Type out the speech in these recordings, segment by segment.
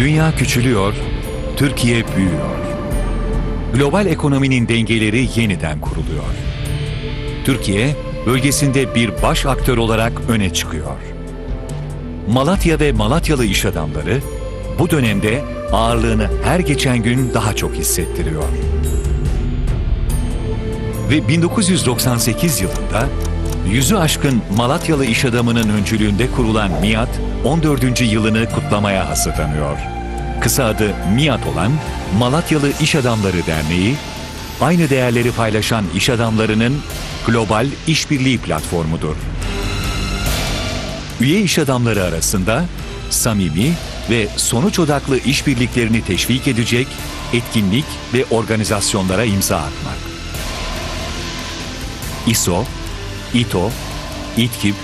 Dünya küçülüyor, Türkiye büyüyor. Global ekonominin dengeleri yeniden kuruluyor. Türkiye, bölgesinde bir baş aktör olarak öne çıkıyor. Malatya ve Malatyalı iş adamları bu dönemde ağırlığını her geçen gün daha çok hissettiriyor. Ve 1998 yılında yüzü aşkın Malatyalı iş adamının öncülüğünde kurulan MİAT 14. yılını kutlamaya hazırlanıyor. Kısa adı MİAT olan Malatyalı İş Adamları Derneği, aynı değerleri paylaşan iş adamlarının global işbirliği platformudur. Üye iş adamları arasında samimi ve sonuç odaklı işbirliklerini teşvik edecek etkinlik ve organizasyonlara imza atmak. ISO, İTO, İTKİP,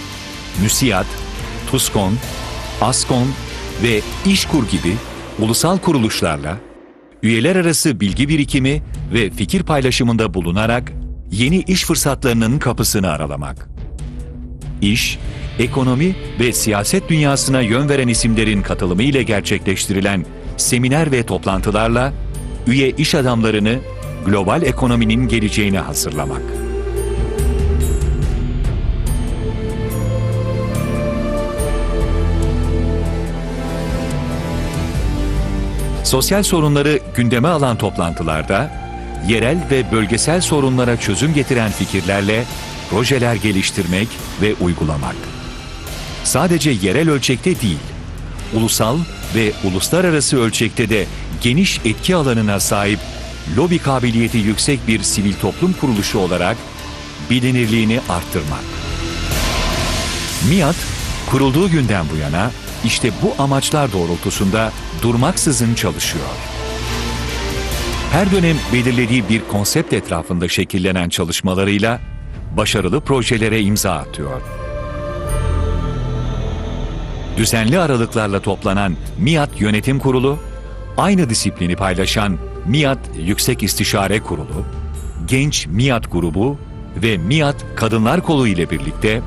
MÜSİAD, TUSKON, ASKON ve İşkur gibi ulusal kuruluşlarla üyeler arası bilgi birikimi ve fikir paylaşımında bulunarak yeni iş fırsatlarının kapısını aralamak. İş, ekonomi ve siyaset dünyasına yön veren isimlerin katılımı ile gerçekleştirilen seminer ve toplantılarla üye iş adamlarını global ekonominin geleceğine hazırlamak. Sosyal sorunları gündeme alan toplantılarda yerel ve bölgesel sorunlara çözüm getiren fikirlerle projeler geliştirmek ve uygulamak. Sadece yerel ölçekte değil, ulusal ve uluslararası ölçekte de geniş etki alanına sahip lobi kabiliyeti yüksek bir sivil toplum kuruluşu olarak bilinirliğini arttırmak. MİAD, kurulduğu günden bu yana işte bu amaçlar doğrultusunda durmaksızın çalışıyor. Her dönem belirlediği bir konsept etrafında şekillenen çalışmalarıyla başarılı projelere imza atıyor. Düzenli aralıklarla toplanan MİAD Yönetim Kurulu, aynı disiplini paylaşan MİAD Yüksek İstişare Kurulu, Genç MİAD Grubu ve MİAD Kadınlar Kolu ile birlikte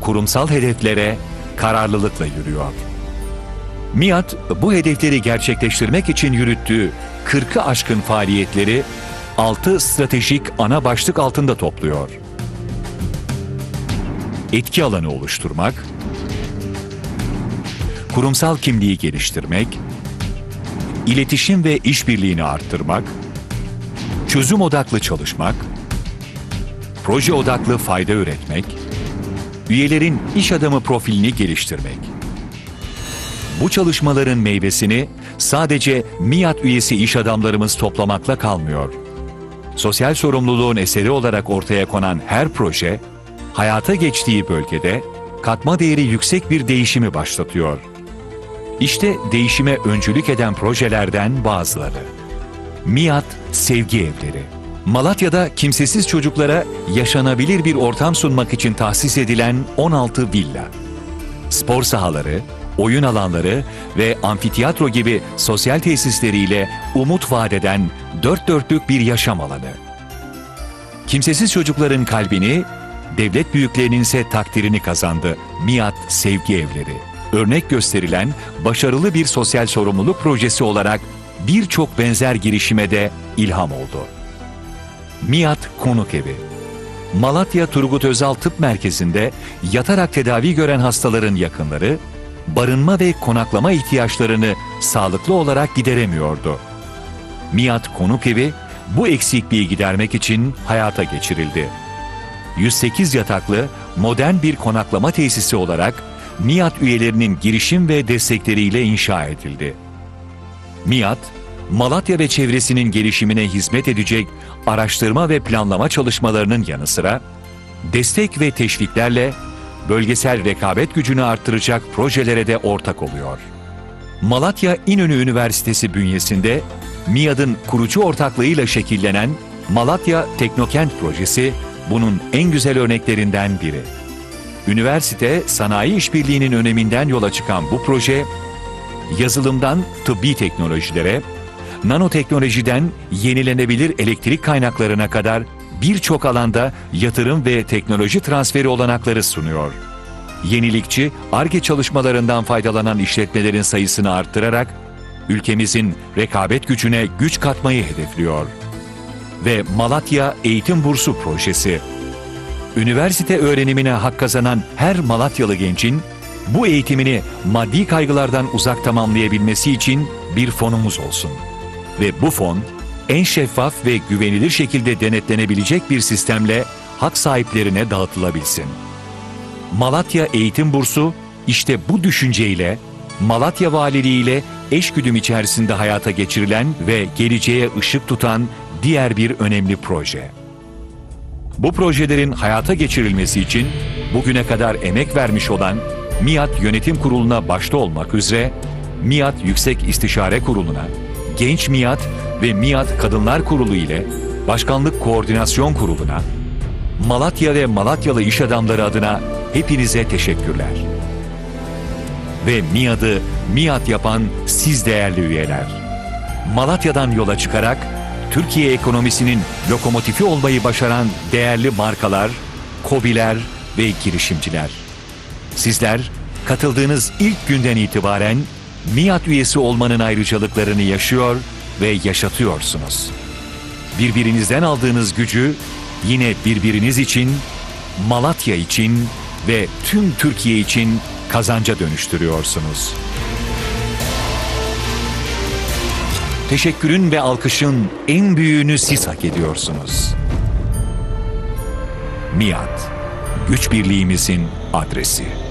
kurumsal hedeflere kararlılıkla yürüyor. MİAD bu hedefleri gerçekleştirmek için yürüttüğü 40'ı aşkın faaliyetleri 6 stratejik ana başlık altında topluyor. Etki alanı oluşturmak, kurumsal kimliği geliştirmek, iletişim ve işbirliğini arttırmak, çözüm odaklı çalışmak, proje odaklı fayda üretmek, üyelerin iş adamı profilini geliştirmek. Bu çalışmaların meyvesini sadece MİAD üyesi iş adamlarımız toplamakla kalmıyor. Sosyal sorumluluğun eseri olarak ortaya konan her proje, hayata geçtiği bölgede katma değeri yüksek bir değişimi başlatıyor. İşte değişime öncülük eden projelerden bazıları. MİAD Sevgi Evleri Malatya'da kimsesiz çocuklara yaşanabilir bir ortam sunmak için tahsis edilen 16 villa. Spor sahaları, oyun alanları ve amfiteyatro gibi sosyal tesisleriyle umut vadeden dört dörtlük bir yaşam alanı. Kimsesiz çocukların kalbini, devlet büyüklerinin ise takdirini kazandı MİAD Sevgi Evleri. Örnek gösterilen başarılı bir sosyal sorumluluk projesi olarak birçok benzer girişime de ilham oldu. MİAD Konuk Evi Malatya Turgut Özal Tıp Merkezi'nde yatarak tedavi gören hastaların yakınları, barınma ve konaklama ihtiyaçlarını sağlıklı olarak gideremiyordu. MİAD Konuk Evi bu eksikliği gidermek için hayata geçirildi. 108 yataklı modern bir konaklama tesisi olarak MİAD üyelerinin girişim ve destekleriyle inşa edildi. MİAD, Malatya ve çevresinin gelişimine hizmet edecek araştırma ve planlama çalışmalarının yanı sıra, destek ve teşviklerle bölgesel rekabet gücünü arttıracak projelere de ortak oluyor. Malatya İnönü Üniversitesi bünyesinde MİAD'ın kurucu ortaklığıyla şekillenen Malatya Teknokent Projesi bunun en güzel örneklerinden biri. Üniversite sanayi işbirliğinin öneminden yola çıkan bu proje, yazılımdan tıbbi teknolojilere, nanoteknolojiden yenilenebilir elektrik kaynaklarına kadar birçok alanda yatırım ve teknoloji transferi olanakları sunuyor. Yenilikçi, ARGE çalışmalarından faydalanan işletmelerin sayısını arttırarak ülkemizin rekabet gücüne güç katmayı hedefliyor. Ve Malatya Eğitim Bursu Projesi. Üniversite öğrenimine hak kazanan her Malatyalı gencin bu eğitimini maddi kaygılardan uzak tamamlayabilmesi için bir fonumuz olsun. Ve bu fon en şeffaf ve güvenilir şekilde denetlenebilecek bir sistemle hak sahiplerine dağıtılabilsin. Malatya Eğitim Bursu işte bu düşünceyle Malatya Valiliği ile eşgüdüm içerisinde hayata geçirilen ve geleceğe ışık tutan diğer bir önemli proje. Bu projelerin hayata geçirilmesi için bugüne kadar emek vermiş olan MİAD Yönetim Kurulu'na başta olmak üzere MİAD Yüksek İstişare Kurulu'na, Genç MİAD ve MİAD Kadınlar Kurulu ile Başkanlık Koordinasyon Kurulu'na, Malatya ve Malatyalı iş adamları adına hepinize teşekkürler. Ve MİAD'ı MİAD yapan siz değerli üyeler. Malatya'dan yola çıkarak Türkiye ekonomisinin lokomotifi olmayı başaran değerli markalar, kobiler ve girişimciler. Sizler katıldığınız ilk günden itibaren MİAD üyesi olmanın ayrıcalıklarını yaşıyor ve yaşatıyorsunuz. Birbirinizden aldığınız gücü yine birbiriniz için, Malatya için ve tüm Türkiye için kazanca dönüştürüyorsunuz. Teşekkürün ve alkışın en büyüğünü siz hak ediyorsunuz. MİAD, güç birliğimizin adresi.